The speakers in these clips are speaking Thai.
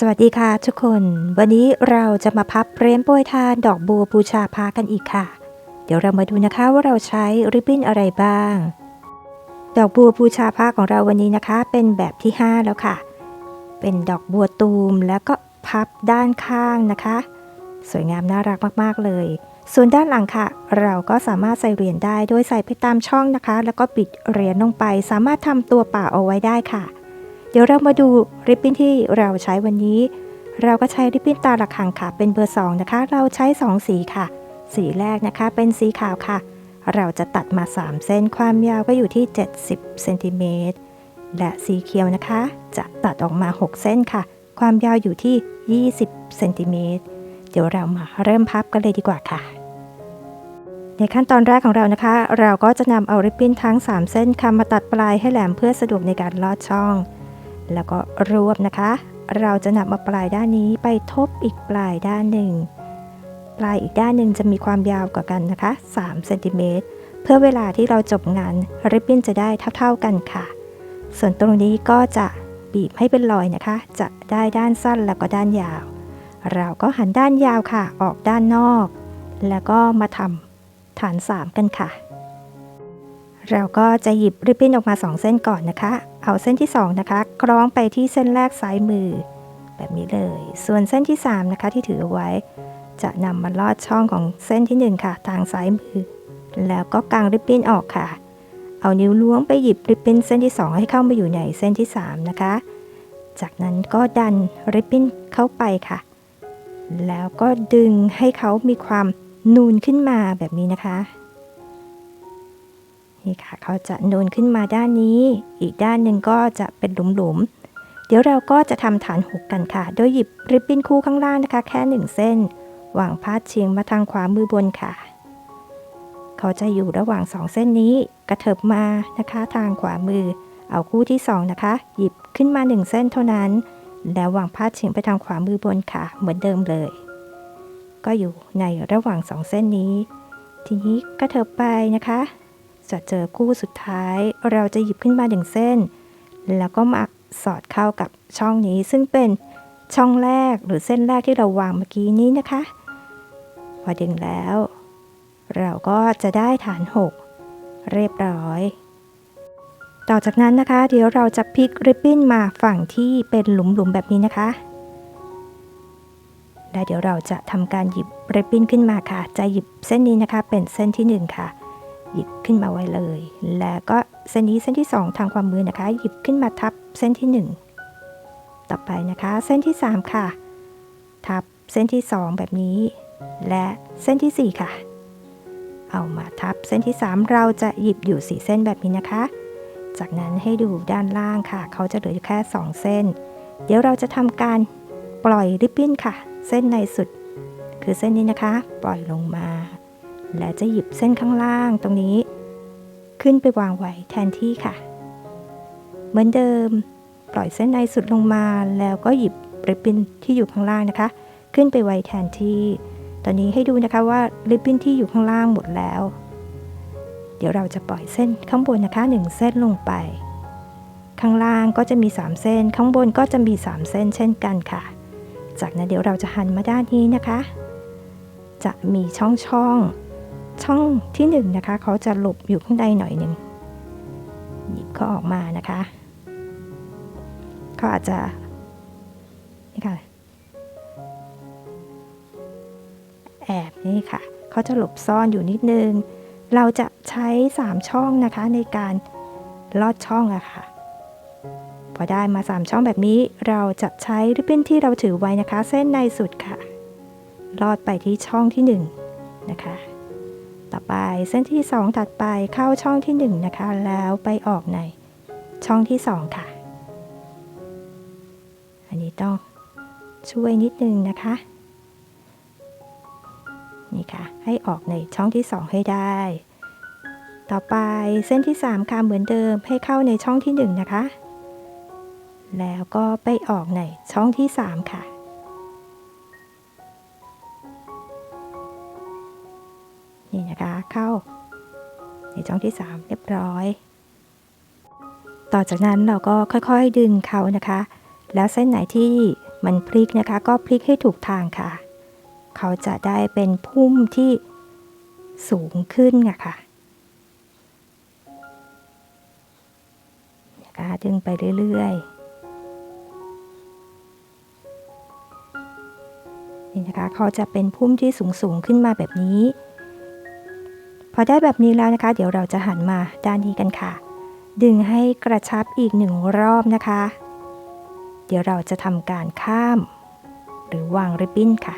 สวัสดีค่ะทุกคน วันนี้เราจะมาพับเรียนโปรยทานดอกบัวบูชาพากันอีกค่ะ เดี๋ยวเรามาดูนะคะว่าเราใช้ริบบิ้นอะไรบ้าง ดอกบัวบูชาพาของเราวันนี้นะคะ เป็นแบบที่ 5 แล้วค่ะ เป็นดอกบัวตูมแล้วก็พับด้านข้างนะคะ สวยงามน่ารักมากๆเลย ส่วนด้านหลังค่ะ เราก็สามารถใส่เหรียญได้โดยใส่ไปตามช่องนะคะ แล้วก็ปิดเหรียญลงไป สามารถทำตัวป่าเอาไว้ได้ค่ะ ดี๋ยวเรามาดูริบบิ้นที่เราใช้วันนี้ เราก็ใช้ริบบิ้นตาละคังค่ะ เป็นเบอร์2นะคะ เราใช้ 2 สีค่ะ สีแรกนะคะเป็นสีขาวค่ะ เราจะตัดมา 3 เส้นความยาวก็อยู่ที่ 70เซนติเมตรและสีเขียวนะคะ จะตัดออกมา 6 เส้นค่ะ ความยาวอยู่ที่ 20เซนติเมตรเดี๋ยวเรามาเริ่มพับกันเลยดีกว่าค่ะ ในขั้นตอนแรกของเรานะคะ เราก็จะนำเอาริบบิ้นทั้ง 3 เส้นค่ะมาตัดปลายให้แหลมเพื่อสะดวกในการลอดช่อง แล้วก็รวบนะคะ เราจะนำมาปลายด้านนี้ไปทบอีกปลายด้านหนึ่ง ปลายอีกด้านหนึ่งจะมีความยาวกว่ากันนะคะ3เซนติเมตรเพื่อเวลาที่เราจบงานริบบิ้นจะได้เท่า ๆกันค่ะ ส่วนตรงนี้ก็จะบีบให้เป็นรอยนะคะ จะได้ด้านสั้นแล้วก็ด้านยาว เราก็หันด้านยาวค่ะ ออกด้านนอก แล้วก็มาทำฐาน 3 กันค่ะ เราก็จะหยิบริบบิ้นออกมา 2 เส้นก่อนนะคะ เอาเส้นที่ 2 นะคะ คล้องไปที่เส้นแรกซ้ายมือ แบบนี้เลย ส่วนเส้นที่ 3 นะคะที่ถือเอาไว้ จะนำมาลอดช่องของเส้นที่ 1 ค่ะ ทางซ้ายมือ แล้วก็กางริบบิ้นออกค่ะ เอานิ้วล้วงไปหยิบริบบิ้นเส้นที่ 2 ให้เข้ามาอยู่ในเส้นที่ 3 นะคะ จากนั้นก็ดันริบบิ้นเข้าไปค่ะ แล้วก็ดึงให้เขามีความนูนขึ้นมาแบบนี้นะคะ นี่ค่ะเขาจะนูนขึ้นมาด้านนี้ อีกด้านหนึ่งก็จะเป็นหลุมๆ เดี๋ยวเราก็จะทำฐานหกกันค่ะ โดยหยิบริบบิ้นคู่ข้างล่างนะคะ แค่หนึ่งเส้นวางพาดเฉียงมาทางขวามือบนค่ะ เขาจะอยู่ระหว่างสองเส้นนี้ กระเถิบมานะคะ ทางขวามือ เอาคู่ที่สองนะคะ หยิบขึ้นมาหนึ่งเส้นเท่านั้น แล้ววางพาดเฉียงไปทางขวามือบนค่ะ เหมือนเดิมเลย ก็อยู่ในระหว่างสองเส้นนี้ ทีนี้กระเถิบไปนะคะ จะเจอคู่สุดท้าย เราจะหยิบขึ้นมาหนึ่งเส้น แล้วก็มาสอดเข้ากับช่องนี้ซึ่งเป็นช่องแรกหรือเส้นแรกที่เราวางเมื่อกี้นี้นะคะ พอดึงแล้ว เราก็จะได้ฐาน 6 เรียบร้อย ต่อจากนั้นนะคะ เดี๋ยวเราจะพลิกริบบิ้นมาฝั่งที่เป็นหลุมๆแบบนี้นะคะและเดี๋ยวเราจะทำการหยิบริบบิ้นขึ้นมาค่ะ จะหยิบเส้นนี้นะคะ เป็นเส้นที่หนึ่งค่ะ หยิบขึ้นมาไว้เลย แล้วก็เส้นนี้เส้นที่ 2 ทางความมือนะคะ หยิบขึ้นมาทับเส้นที่ 1 ต่อไปนะคะ เส้นที่ 3 ค่ะ ทับเส้นที่ 2 แบบนี้ และเส้นที่ 4 ค่ะ เอามาทับเส้นที่ 3 เราจะหยิบอยู่ 4 เส้นแบบนี้นะคะ จากนั้นให้ดูด้านล่างค่ะ เขาจะเหลืออยู่แค่ 2 เส้น เดี๋ยวเราจะทำการปล่อยริบบิ้นค่ะ เส้นในสุด คือเส้นนี้นะคะ ปล่อยลงมา และจะหยิบเส้นข้างล่างตรงนี้ ขึ้นไปวางไว้แทนที่ค่ะ เหมือนเดิม ปล่อยเส้นในสุดลงมาแล้วก็หยิบริบบิ้นที่อยู่ข้างล่างนะคะ ขึ้นไปไว้แทนที่ ตอนนี้ให้ดูนะคะว่าริบบิ้นที่อยู่ข้างล่างหมดแล้ว เดี๋ยวเราจะปล่อยเส้นข้างบนนะคะ 1 เส้นลงไป ข้างล่างก็จะมี 3 เส้น ข้างบนก็จะมี 3 เส้นเช่นกันค่ะ จากนั้นเดี๋ยวเราจะหันมาด้านนี้นะคะ จะมีช่องช่อง ช่องที่1นงนะคะเขาจะหลบอยู่ข้างในหน่อยหนึ่งหยิบเขาออกมานะคะเขาอาจจะนี่ค่ะแอบนี่ค่ะเขาจะหลบซ่อนอยู่นิดนึง เราจะใช้ 3 ช่องนะคะในการลอดช่องอะค่ะพอได้มา 3 ช่องแบบนี้เราจะใช้ริบบิ้นที่เราถือไว้นะคะ เส้นในสุดค่ะ ลอดไปที่ช่องที่ 1 นะคะ ต่อไปเส้นที่ 2 ถัดไปเข้าช่องที่ 1 นะคะ แล้วไปออกในช่องที่ 2 ค่ะ อันนี้ต้องช่วยนิดนึงนะคะ นี่ค่ะ ให้ออกในช่องที่ 2 ให้ได้ ต่อไปเส้นที่ 3 ค่ะเหมือนเดิมให้เข้าในช่องที่ 1 นะคะ แล้วก็ไปออกในช่องที่ 3 ค่ะ นี่นะคะเข้า ในช่องที่ 3 เรียบร้อย ต่อจากนั้นเราก็ค่อยๆดึงเขานะคะ แล้วเส้นไหนที่มันพลิกนะคะ ก็พลิกให้ถูกทางค่ะ เขาจะได้เป็นพุ่มที่สูงขึ้นอะค่ะนะคะดึงไปเรื่อยๆนี่นะคะเขาจะเป็นพุ่มที่สูงสูงๆขึ้นมาแบบนี้ พอได้แบบนี้แล้วนะคะ เดี๋ยวเราจะหันมาด้านนี้กันค่ะ ดึงให้กระชับอีกหนึ่งรอบนะคะ เดี๋ยวเราจะทำการข้าม หรือวางริบบิ้นค่ะ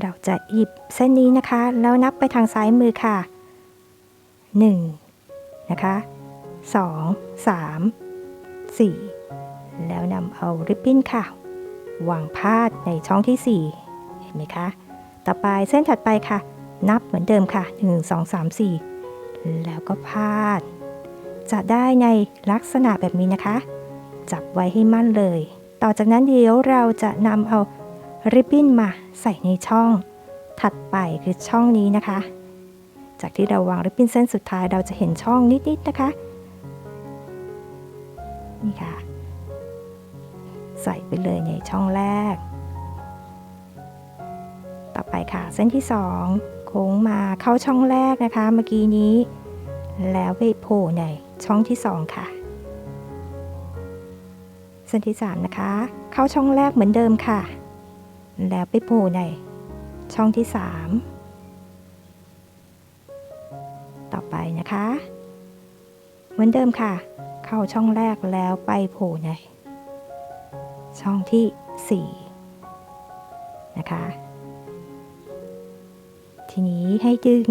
เราจะหยิบเส้นนี้นะคะ แล้วนับไปทางซ้ายมือค่ะ 1 นะคะ2 3 4 แล้วนำเอาริบบิ้นค่ะ วางพาดในช่องที่ 4 ห็นไหมคะ ต่อไปเส้นถัดไปค่ะ นับเหมือนเดิมค่ะ 1 2 3 4 แล้วก็พาด จะได้ในลักษณะแบบนี้นะคะ จับไว้ให้มั่นเลย ต่อจากนั้นเดี๋ยวเราจะนำเอาริบบิ้นมาใส่ในช่อง ถัดไปคือช่องนี้นะคะ จากที่เราวางริบบิ้นเส้นสุดท้ายเราจะเห็นช่องนิดๆนะคะนี่ค่ะ ใส่ไปเลยในช่องแรก ไปค่ะ เส้นที่สองโค้งมาเข้าช่องแรกนะคะ เมื่อกี้นี้ แล้วไปโผล่ในช่องที่สองค่ะ เส้นที่สามนะคะ เข้าช่องแรกเหมือนเดิมค่ะ แล้วไปโผล่ในช่องที่สามต่อไปนะคะ เหมือนเดิมค่ะ เข้าช่องแรกแล้วไปโผล่ในช่องที่สี่นะคะ ทีนี้ให้ดึง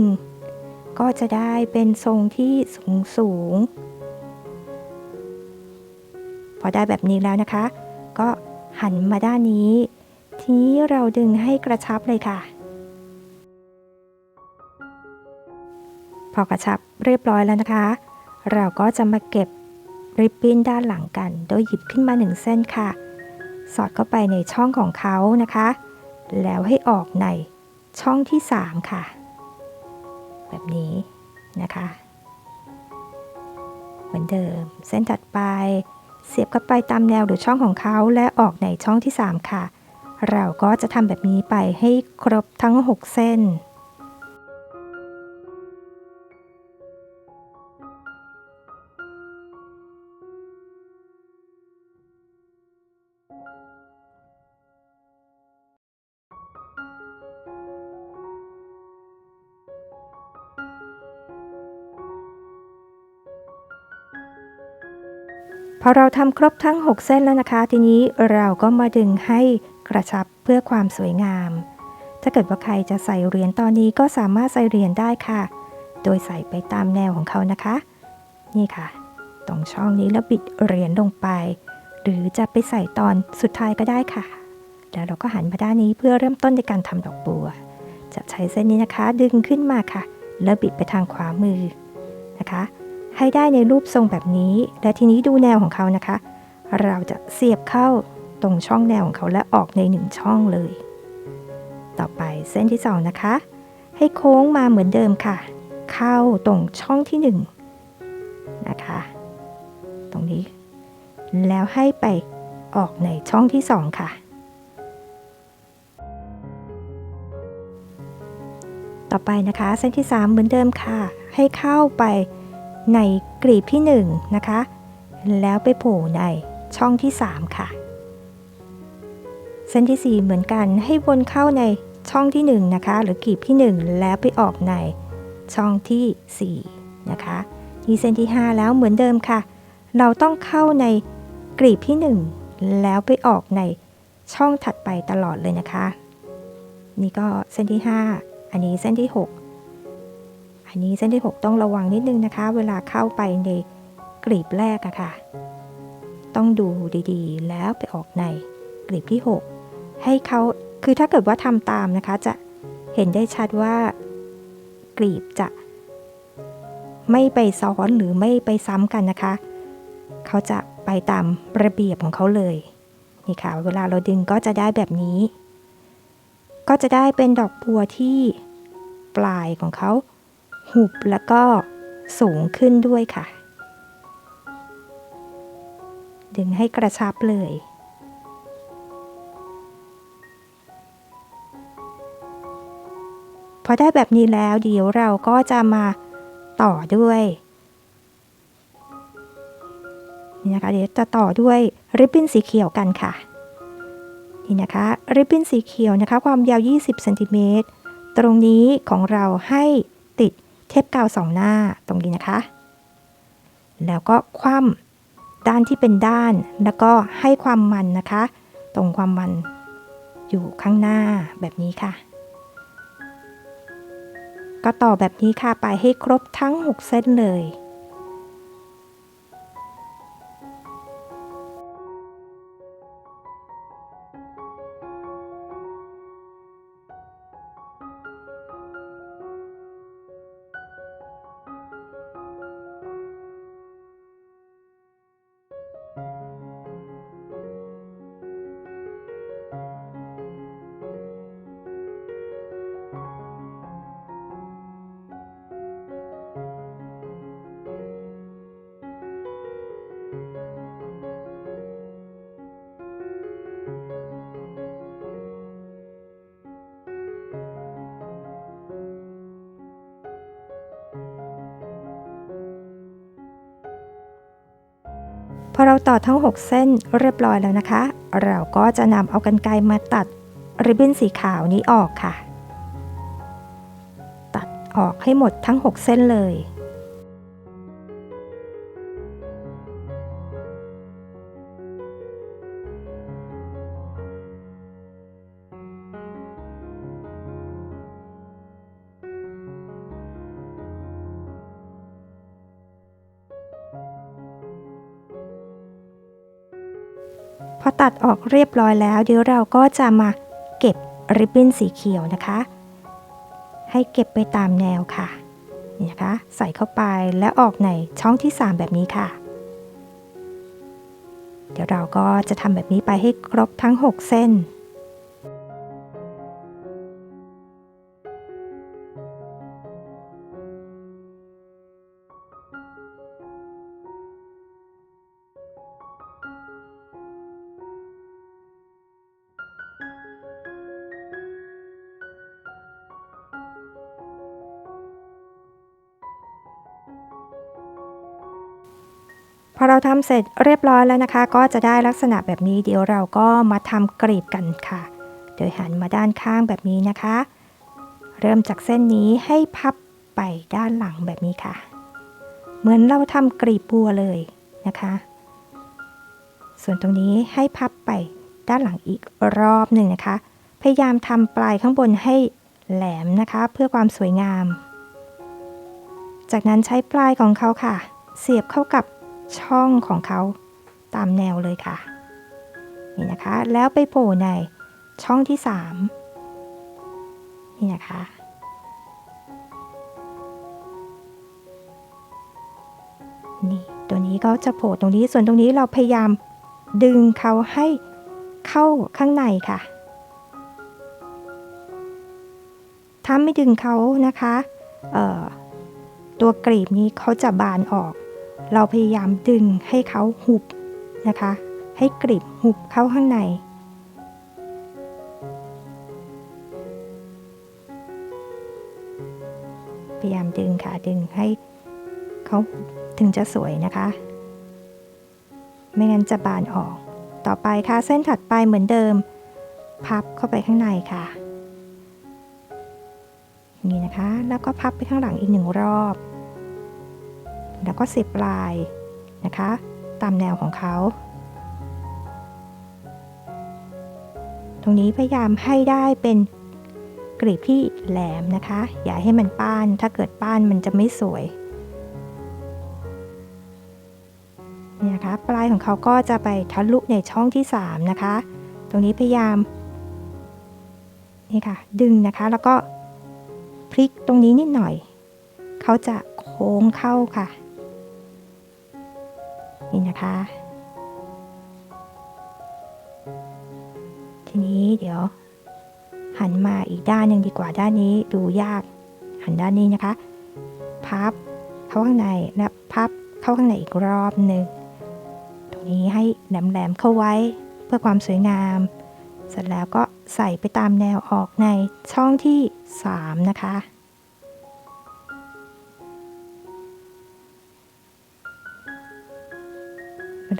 ก็จะได้เป็นทรงที่สูงสูง พอได้แบบนี้แล้วนะคะ ก็หันมาด้านนี้ ทีนี้เราดึงให้กระชับเลยค่ะ พอกระชับเรียบร้อยแล้วนะคะ เราก็จะมาเก็บริบบิ้นด้านหลังกัน โดยหยิบขึ้นมาหนึ่งเส้นค่ะ สอดเข้าไปในช่องของเขานะคะ แล้วให้ออกใน ช่องที่ 3 ค่ะ แบบนี้นะคะ เหมือนเดิม เส้นถัดไป เสียบเข้าไปตามแนวหรือช่องของเขาและออกในช่องที่ 3 ค่ะ เราก็จะทำแบบนี้ไปให้ครบทั้ง 6 เส้น พอเราทำครบทั้ง 6 เส้นแล้วนะคะ ทีนี้เราก็มาดึงให้กระชับเพื่อความสวยงาม ถ้าเกิดว่าใครจะใส่เหรียญตอนนี้ก็สามารถใส่เหรียญได้ค่ะ โดยใส่ไปตามแนวของเขานะคะ นี่ค่ะ ตรงช่องนี้แล้วบิดเหรียญลงไป หรือจะไปใส่ตอนสุดท้ายก็ได้ค่ะ แล้วเราก็หันมาด้านนี้เพื่อเริ่มต้นในการทำดอกบัว จะใช้เส้นนี้นะคะ ดึงขึ้นมาค่ะ แล้วบิดไปทางขวามือนะคะ ให้ได้ในรูปทรงแบบนี้ และทีนี้ดูแนวของเขานะคะ เราจะเสียบเข้าตรงช่องแนวของเขาและออกในหนึ่งช่องเลย ต่อไปเส้นที่สองนะคะ ให้โค้งมาเหมือนเดิมค่ะ เข้าตรงช่องที่หนึ่งนะคะ ตรงนี้ แล้วให้ไปออกในช่องที่สองค่ะต่อไปนะคะ เส้นที่ 3 เหมือนเดิมค่ะ ให้เข้าไป ในกลีบที่1นะคะ แล้วไปโผล่ในช่องที่ 3 ค่ะ เส้นที่ 4 เหมือนกันให้วนเข้าในช่องที่ 1 นะคะ หรือกลีบที่ 1 แล้วไปออกในช่องที่ 4 นะคะนี่เส้นที่ 5 แล้วเหมือนเดิมค่ะ เราต้องเข้าในกลีบที่ 1 แล้วไปออกในช่องถัดไปตลอดเลยนะคะ นี่ก็เส้นที่ 5 อันนี้เส้นที่ 6 อันนี้เส้นที่ 6 ต้องระวังนิดนึงนะคะ เวลาเข้าไปในกลีบแรกอะค่ะ ต้องดูดีๆ แล้วไปออกในกลีบที่ 6 ให้เขาคือถ้าเกิดว่าทำตามนะคะ จะเห็นได้ชัดว่ากลีบจะไม่ไปซ้อนหรือไม่ไปซ้ำกันนะคะ เขาจะไปตามระเบียบของเขาเลย นี่ค่ะ เวลาเราดึงก็จะได้แบบนี้ ก็จะได้เป็นดอกบัวที่ปลายของเขา หุบแล้วก็สูงขึ้นด้วยค่ะ ดึงให้กระชับเลย พอได้แบบนี้แล้วเดี๋ยวเราก็จะมาต่อด้วยนี่นะคะเดี๋ยวจะต่อด้วยริบบิ้นสีเขียวกันค่ะ นี่นะคะริบบิ้นสีเขียวนะคะ ความยาว 20เซนติเมตรตรงนี้ของเราให้ เทปกาวสองหน้าตรงนี้นะคะ แล้วก็คว่ำด้านที่เป็นด้าน แล้วก็ให้ความมันนะคะ ตรงความมันอยู่ข้างหน้าแบบนี้ค่ะ ก็ต่อแบบนี้ค่ะไปให้ครบทั้ง 6 เส้นเลย เราต่อทั้ง 6 เส้นเรียบร้อยแล้วนะคะ เราก็จะนำเอากันไกรมาตัดริบบิ้นสีขาวนี้ออกค่ะ ตัดออกให้หมดทั้ง 6 เส้นเลย พอตัดออกเรียบร้อยแล้ว เดี๋ยวเราก็จะมาเก็บริบบิ้นสีเขียวนะคะ ให้เก็บไปตามแนวค่ะนี่นะคะใส่เข้าไปและออกในช่องที่ 3 แบบนี้ค่ะ เดี๋ยวเราก็จะทำแบบนี้ไปให้ครบทั้ง 6 เส้น อเราทำเสร็จเรียบร้อยแล้วนะคะ ก็จะได้ลักษณะแบบนี้เดี๋ยวเราก็มาทำกรีบกันค่ะ โดยหันมาด้านข้างแบบนี้นะคะ เริ่มจากเส้นนี้ให้พับไปด้านหลังแบบนี้ค่ะ เหมือนเราทำกรีบบัวเลยนะคะ ส่วนตรงนี้ให้พับไปด้านหลังอีกรอบหนึ่งนะคะ พยายามทำปลายข้างบนให้แหลมนะคะ เพื่อความสวยงาม จากนั้นใช้ปลายของเขาค่ะ เสียบเข้ากับ ช่องของเขาตามแนวเลยค่ะ นี่นะคะ แล้วไปโผล่ในช่องที่ 3 นี่นะคะ นี่ ตัวนี้ก็จะโผล่ตรงนี้ส่วนตรงนี้เราพยายามดึงเขาให้เข้าข้างในค่ะ ถ้าไม่ดึงเขานะคะตัวกรีบนี้เขาจะบานออก เราพยายามดึงให้เขาหุบนะคะ ให้กรีบหุบเข้าข้างใน พยายามดึงค่ะดึงให้เขาถึงจะสวยนะคะ ไม่งั้นจะบานออก ต่อไปค่ะเส้นถัดไปเหมือนเดิม พับเข้าไปข้างในค่ะนี่นะคะ แล้วก็พับไปข้างหลังอีกหนึ่งรอบ แล้วก็สียบลายนะคะ ตามแนวของเขา ตรงนี้พยายามให้ได้เป็นกรีบที่แหลมนะคะ อย่าให้มันป้าน ถ้าเกิดป้านมันจะไม่สวยนี่นะคะปลายของเขาก็จะไปทะลุในช่องที่ 3 นะคะ ตรงนี้พยายามนี่ค่ะดึงนะคะแล้วก็พลิกตรงนี้นิดหน่อย เขาจะโค้งเข้าค่ะ นี่นะคะ ทีนี้เดี๋ยว หันมาอีกด้านหนึ่งดีกว่าด้านนี้ดูยาก หันด้านนี้นะคะ พับเข้าข้างในและพับเข้าข้างในอีกรอบหนึ่งตรงนี้ให้แหลมๆเข้าไว้เพื่อความสวยงาม เสร็จแล้วก็ใส่ไปตามแนวออกในช่องที่ 3 นะคะ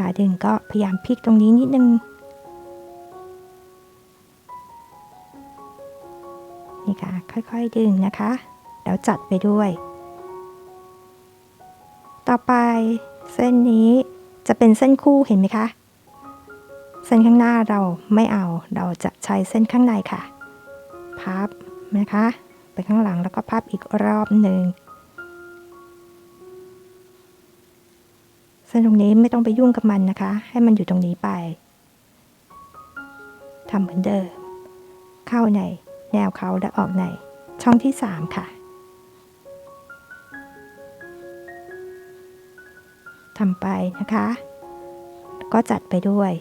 ลาดึงก็พยายามพลิกตรงนี้นิดนึงนี่ค่ะค่อยๆดึงนะคะ แล้วจัดไปด้วย ต่อไปเส้นนี้จะเป็นเส้นคู่เห็นไหมคะ เส้นข้างหน้าเราไม่เอาเราจะใช้เส้นข้างในค่ะ พับนะคะ ไปข้างหลังแล้วก็พับอีกรอบหนึ่ง เส้นตรงนี้ไม่ต้องไปยุ่งกับมันนะคะ ให้มันอยู่ตรงนี้ไปทำเหมือนเดิม เข้าในแนวเขาและออกในช่องที่ 3 ค่ะทำไปนะคะ ก็จัดไปด้วย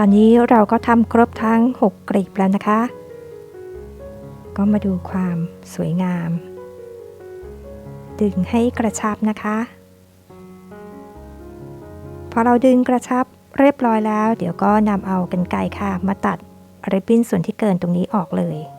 ตอนนี้เราก็ทำครบทั้ง 6 กลีบแล้วนะคะ ก็มาดูความสวยงาม ดึงให้กระชับนะคะ พอเราดึงกระชับเรียบร้อยแล้ว เดี๋ยวก็นำเอากันไกค่ะ มาตัดริบบิ้นส่วนที่เกินตรงนี้ออกเลย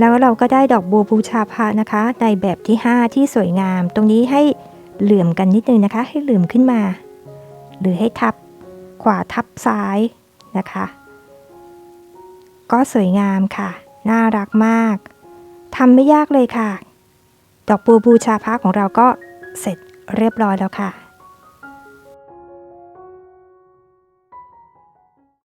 แล้วเราก็ได้ดอกบัวบูชาพระนะคะ ในแบบที่ 5 ที่สวยงาม ตรงนี้ให้เหลื่อมกันนิดนึงนะคะ ให้เหลื่อมขึ้นมา หรือให้ทับขวาทับซ้ายนะคะ ก็สวยงามค่ะ น่ารักมากทำไม่ยากเลยค่ะ ดอกบัวบูชาพระของเราก็เสร็จเรียบร้อยแล้วค่ะ